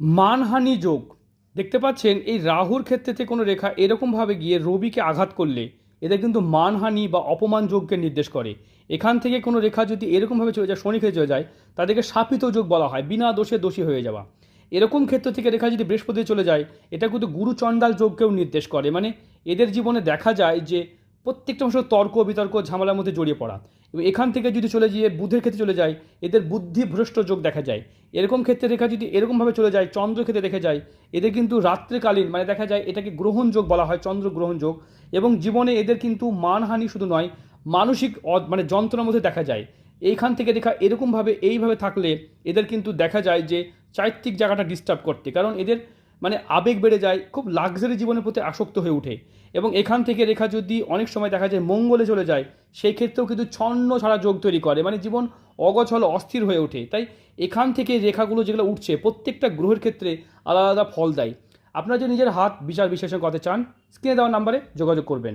মানহানি যোগ। দেখতে পাচ্ছেন, এই রাহুর ক্ষেত্রেতে কোনো রেখা এরকমভাবে গিয়ে রবিকে আঘাত করলে এদের কিন্তু মানহানি বা অপমান যোগকে নির্দেশ করে। এখান থেকে কোনো রেখা যদি এরকমভাবে চলে যায় শনি ক্ষেত্রে চলে যায়, তাদেরকে শাপিত যোগ বলা হয়, বিনা দোষে দোষী হয়ে যাওয়া। এরকম ক্ষেত্র থেকে রেখা যদি বৃহস্পতি চলে যায়, এটা কিন্তু গুরু চণ্ডাল যোগকেও নির্দেশ করে। মানে এদের জীবনে দেখা যায় যে প্রত্যেকটা অংশ তর্ক, বিতর্ক, ঝামেলার মধ্যে জড়িয়ে পড়া। এবং এখান থেকে যদি চলে গিয়ে বুধের ক্ষেত্রে চলে যায়, এদের বুদ্ধি ভ্রষ্ট যোগ দেখা যায়। এরকম ক্ষেত্রে রেখা যদি এরকমভাবে চলে যায়, চন্দ্র ক্ষেত্রে দেখে যায়, এদের কিন্তু রাত্রিকালীন মানে দেখা যায় এটাকে গ্রহণ যোগ বলা হয়, চন্দ্র গ্রহণ যোগ। এবং জীবনে এদের কিন্তু মানহানি শুধু নয়, মানসিক মানে যন্ত্রণার মধ্যে দেখা যায়। এইখান থেকে রেখা এরকমভাবে, এইভাবে থাকলে এদের কিন্তু দেখা যায় যে চারিত্রিক জায়গাটা ডিস্টার্ব করতে। কারণ এদের মানে আবেগ বেড়ে যায়, খুব লাক্সারি জীবনের প্রতি আসক্ত হয়ে ওঠে। এবং এখান থেকে রেখা যদি অনেক সময় দেখা যায় মঙ্গলে চলে যায়, সেই ক্ষেত্রেও কিন্তু ছন্ন ছাড়া যোগ তৈরি করে। মানে জীবন অগছল, অস্থির হয়ে ওঠে। তাই এখান থেকে রেখাগুলো যেগুলো উঠছে, প্রত্যেকটা গ্রহের ক্ষেত্রে আলাদা আলাদা ফল দেয়। আপনারা যদি নিজের হাত বিচার বিশ্লেষণ করতে চান, স্ক্রিনে দেওয়ার নাম্বারে যোগাযোগ করবেন।